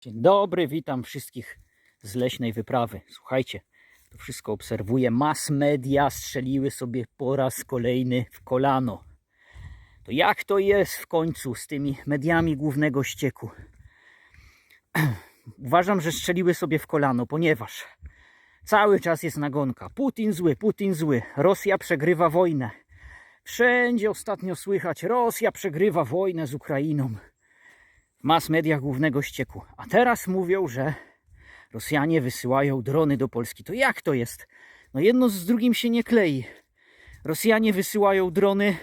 Dzień dobry, witam wszystkich z leśnej wyprawy. Słuchajcie, to wszystko obserwuję. Mass media strzeliły sobie po raz kolejny w kolano. To jak to jest w końcu z tymi mediami głównego ścieku? Uważam, że strzeliły sobie w kolano, ponieważ cały czas jest nagonka. Putin zły, Putin zły. Rosja przegrywa wojnę. Wszędzie ostatnio słychać, Rosja przegrywa wojnę z Ukrainą mass mediach głównego ścieku. A teraz mówią, że Rosjanie wysyłają drony do Polski. To jak to jest? No jedno z drugim się nie klei. Rosjanie wysyłają drony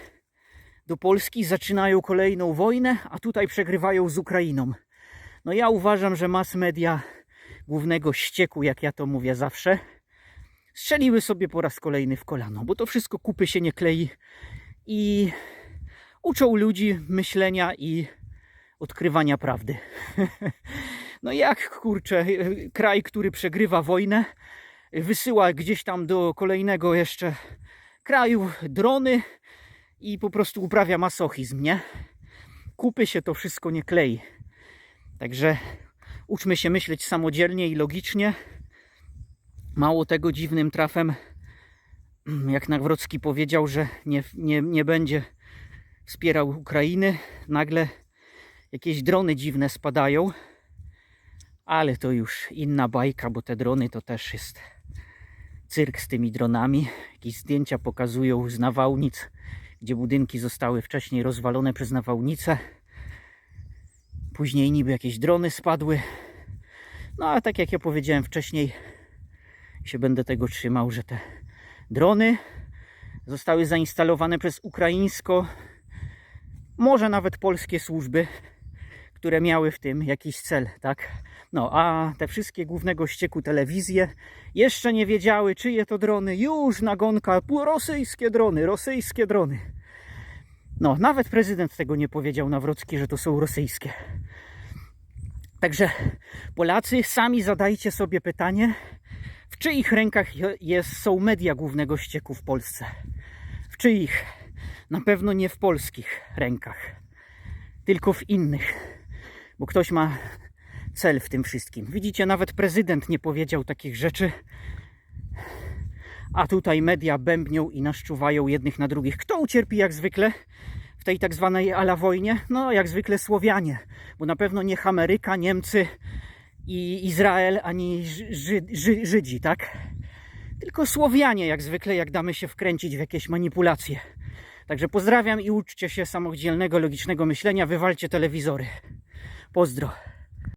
do Polski, zaczynają kolejną wojnę, a tutaj przegrywają z Ukrainą. No ja uważam, że mass media głównego ścieku, jak ja to mówię zawsze, strzeliły sobie po raz kolejny w kolano, bo to wszystko kupy się nie klei i uczą ludzi myślenia i odkrywania prawdy. No jak kurczę, kraj, który przegrywa wojnę, wysyła gdzieś tam do kolejnego jeszcze kraju drony i po prostu uprawia masochizm, nie? Kupy się to wszystko nie klei. Także uczmy się myśleć samodzielnie i logicznie. Mało tego dziwnym trafem, jak Nawrocki powiedział, że nie, nie, nie będzie wspierał Ukrainy, nagle jakieś drony dziwne spadają. Ale to już inna bajka, bo te drony to też jest cyrk z tymi dronami. Jakieś zdjęcia pokazują z nawałnic, gdzie budynki zostały wcześniej rozwalone przez nawałnice. Później niby jakieś drony spadły. No a tak jak ja powiedziałem wcześniej, się będę tego trzymał, że te drony zostały zainstalowane przez ukraińsko, może nawet polskie służby, które miały w tym jakiś cel, tak? No, a te wszystkie głównego ścieku telewizje jeszcze nie wiedziały, czyje to drony. Już nagonka, rosyjskie drony, rosyjskie drony. No, nawet prezydent tego nie powiedział Nawrocki, że to są rosyjskie. Także Polacy, sami zadajcie sobie pytanie, w czyich rękach je- jest, są media głównego ścieku w Polsce? W czyich? Na pewno nie w polskich rękach, tylko w innych, bo ktoś ma cel w tym wszystkim. Widzicie, nawet prezydent nie powiedział takich rzeczy, a tutaj media bębnią i naszczuwają jednych na drugich. Kto ucierpi jak zwykle w tej tak zwanej ala wojnie? No, jak zwykle Słowianie, bo na pewno nie Ameryka, Niemcy i Izrael, ani Ży- Ży- Ży- Żydzi, tak? Tylko Słowianie, jak zwykle, jak damy się wkręcić w jakieś manipulacje. Także pozdrawiam i uczcie się samodzielnego, logicznego myślenia. Wywalcie telewizory. Поздро!